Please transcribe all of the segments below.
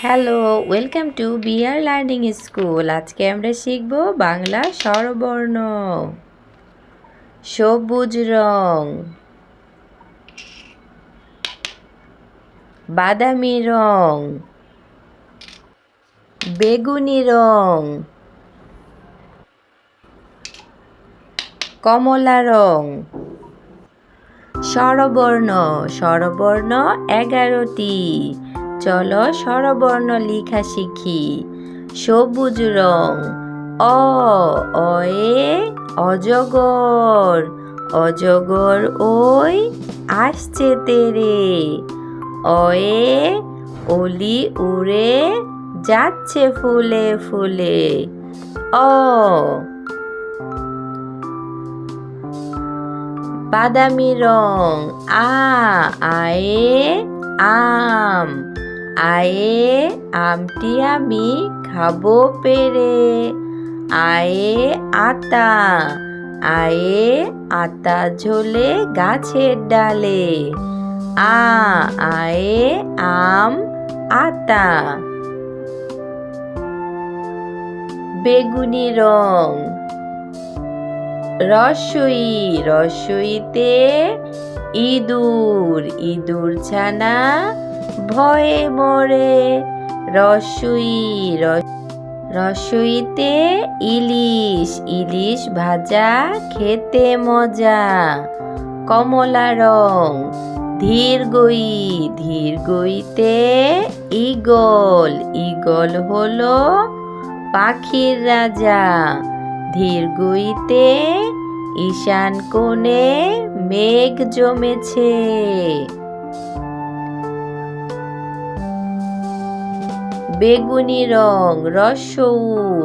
Hello, welcome to bear learning school. আজকে আমরা শিখব বাংলা স্বরবর্ণ। সবুজ রং। বাদামি রং। বেগুনি রং। কমলা রং। স্বরবর্ণ। স্বরবর্ণ এগারোটি। চলো স্বরবর্ণ লিখা শিখি। সবুজ রং, অ, অয়ে, অজগর অজগর ওই আসছে তেরে। অয়ে, অলি উড়ে যাচ্ছে ফুলে ফুলে। অ। বাদামি রং, আ, আয়ে, আম। আয়ে আমটি আমি খাব পেরে আয়ে আতা আয়ে আতা ঝোলে গাছের ডালে। আ, আয়ে আম আতা। বেগুনি রং। রসই, রসইতে ইঁদুর ইঁদুর ছানা ভয়ে মরে রসই রসইতে ইলিশ ইলিশ ভাজা, খেতে মজা, কমলা রং ধীর গই ধীর গইতে ইগল ইগল হলো পাখির রাজা ধীর গইতে ঈশান কোণে মেঘ জমেছে। বেগুনি রং, রসৌ,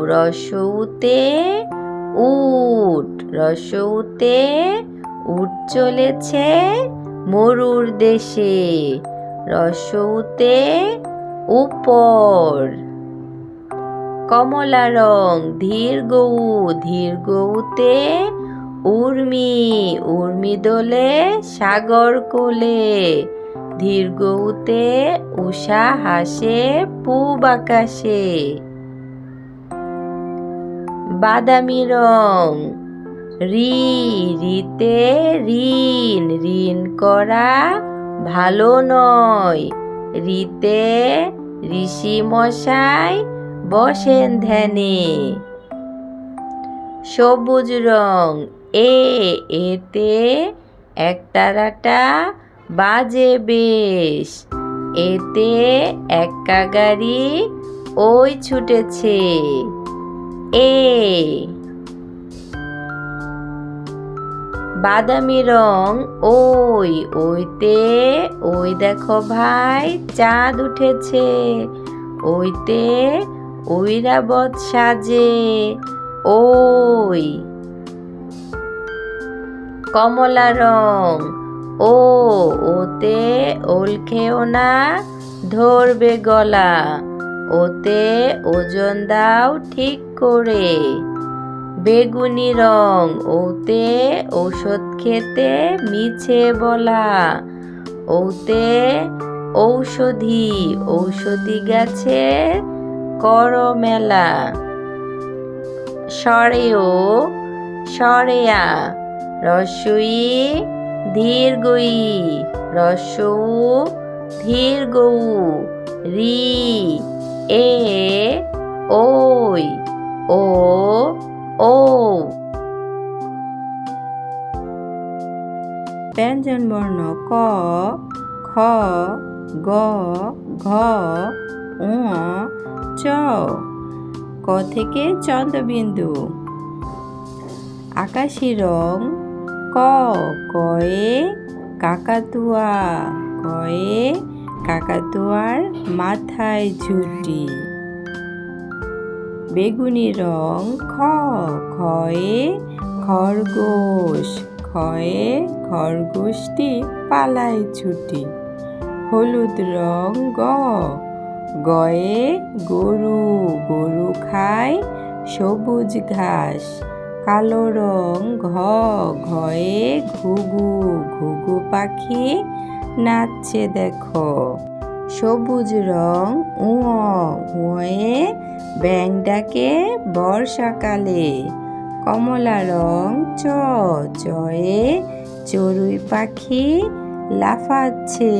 রসৌতে উট রসৌতে উট চলেছে মরুর দেশে, রসৌতে উপর। কমলা রং, ধীর গৌ, ধীর গৌতে উর্মি উর্মি দোলে সাগর কোলে। ধীর গৌতে, উষা হাসে, পূব আকাশে। বাদামি রং, রি, রিতে ঋণ ঋণ করা ভালো নয়। রিতে ঋষি মশাই বসেন ধ্যানে। সবুজ রং, এ, এতে একতারাটা বাজে বেশ। এতে একা গাড়ি ওই ছুটেছে। এ। বাদামি রং ওই, ওইতে, ওই দেখো ভাই, চাঁদ উঠেছে। ওইতে ঐরাবত সাজে। ওই। কমলা রং ও, ওতে ওল খেও না, ধরবে গলা। ওতে ওজন দাও ঠিক করে। বেগুনি রং, ওতে ঔষধ খেতে মিছে বলা। ওতে ঔষধি ঔষধি গাছে কর মেলা সরেও, সরেয়া, রসই ধীর গই রসৌ ধীর গৌ রি, এ, ওই, ও ও ব্যঞ্জন বর্ণ ক, খ, গ, ঘ উ চ। ক থেকে চন্দ্রবিন্দু। আকাশি রং ক কয়ে কাকাতুয়া, কয়ে কাকাতুয়ার মাথায় ঝুটি। বেগুনি রং খ, খয়ে খরগোশ, খয়ে খরগোশটি পালায় ছুটি। হলুদ রং গ, গয়ে গরু গরু খায় সবুজ ঘাস। কালো রং ঘ, ঘয়ে ঘুঘু ঘুঘু পাখি নাচছে দেখো। সবুজ রং উঁ, উঁয়ে ব্যাং ডাকে বর্ষাকালে। কমলা রং চ, চয়ে চড়ুই পাখি লাফাচ্ছে।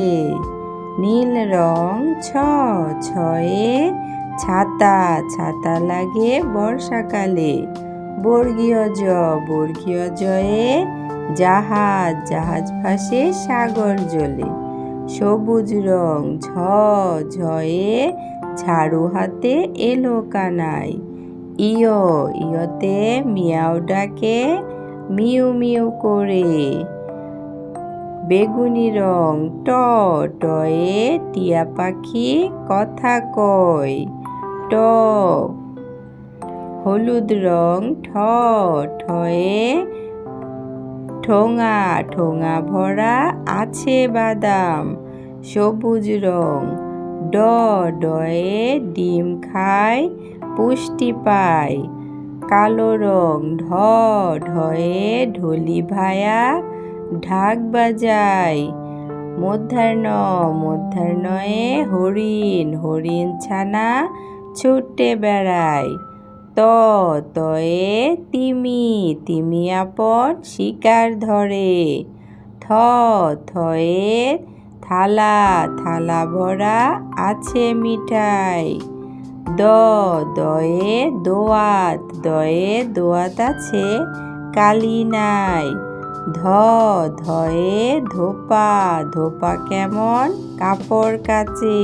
নীল রং ছ, ছয়ে ছাতা ছাতা লাগে বর্ষাকালে। বর্গীয় জ, বর্গীয় জয়ে জাহাজ জাহাজ ভাসে সাগর জলে। সবুজ রং, ঝ, ঝয়ে ঝাড়ু হাতে এলো কানাই। ইয়, ইয়তে মিয়াও ডাকে, মিউ মিউ করে। বেগুনি রং, ট, টয়ে টিয়া পাখি কথা কয়। ট হলুদ রং ঠ, ঠয়ে, ঠোঙা ঠোঙা ভরা আছে বাদাম, সবুজ রং, ড, ডয়ে ডিম খায়, পুষ্টি পায়, কালো রং, ঢ, ঢয়ে ঢলি ভায়া, ঢাক বাজায়, মধ্যাহ্ন, মধ্যাহ্নয়ে হরিণ হরিণ ছানা ছুটে বেড়ায় ত, তয়ে তিমি তিমি আপন শিকার ধরে। থ, থয়ে থালা থালা ভরা আছে মিঠাই। দ, দয়ে দোয়াত দয়ে দোয়াত আছে কালি নাই। ধ, ধয়ে ধোপা ধোপা কেমন কাপড় কাচে।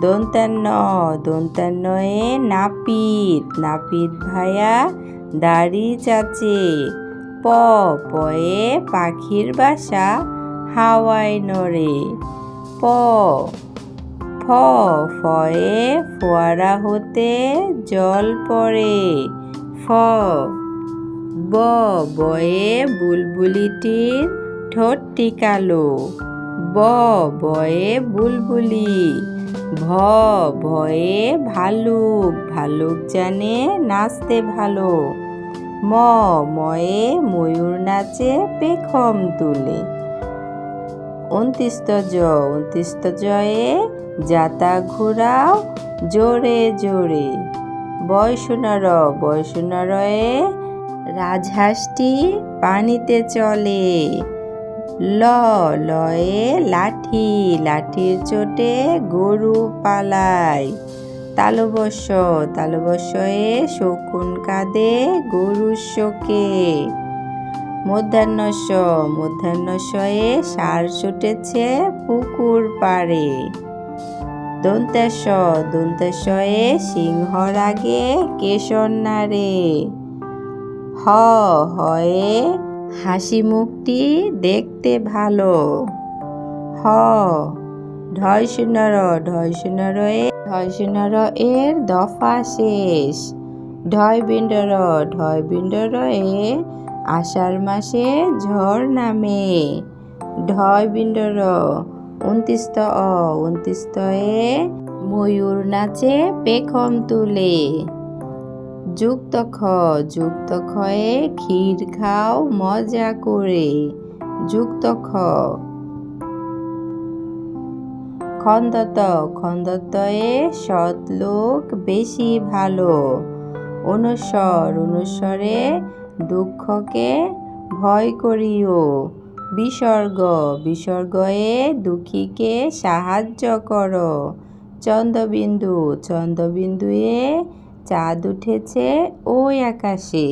দন্তান্ন দন্তান্নয়ে নাপিত নাপিত ভায়া দাড়ি চাচে। প, পয়ে পাখির বাসা হাওয়ায় নড়ে। প, ফ, ফয়ে ফোয়ারা হতে জল পড়ে। ফ, ব, বয়ে বুলবুলিটির ঠোঁটটি কালো ব, বয়ে বুলবুলি। ভ, ভয়ে ভালুক ভালুক জানে নাচতে ভালো। ম, ময়ে ময়ূর নাচে পেখম তুলে। উনত্রিশত জ উনত্রিশত জয়ে যাতা ঘুরাও জোরে জোরে। বয়সুনার বয়সুনারয়ে রাজহাঁসটি পানিতে চলে। ল, লয়ে লাঠি, লাঠির চোটে গরু পালায় তালবস্য, তালবস্যয়ে শকুন কাঁদে গরুর শোকে। মধ্যাহ্নস্য, মধ্যাহ্নস্যয়ে সার ছুটেছে পুকুর পাড়ে। দন্তেশ দন্তেশয়ে সিংহর আগে কেশর নাড়ে। হ, হয়ে হাসি মুখটি দেখতে ভালো। হ ঢয় শূন্যর ঢয় শূন্যর ঢয় শূন্যর এর দফা শেষ। ঢয় বিন্ডর ঢয় বিন্ডর এ, আষাঢ় মাসে ঝড় নামে। ঢয় বিন্ডর উনত্রিশত অ উনত্রিশত এ ময়ূর নাচে পেখম তুলে। যুক্ত খ, যুক্ত খয়ে ক্ষীর খাও, মজা করে। যুক্ত খ। খন্দত খন্দতয়ে সৎ লোক বেশি ভালো। অনুস্বর, অনুস্বরে দুঃখকে ভয় করিও। বিসর্গ, বিসর্গয়ে দুঃখীকে সাহায্য করো। চন্দ্রবিন্দু, চন্দ্রবিন্দুয়ে চাঁদ উঠেছে ওই আকাশে।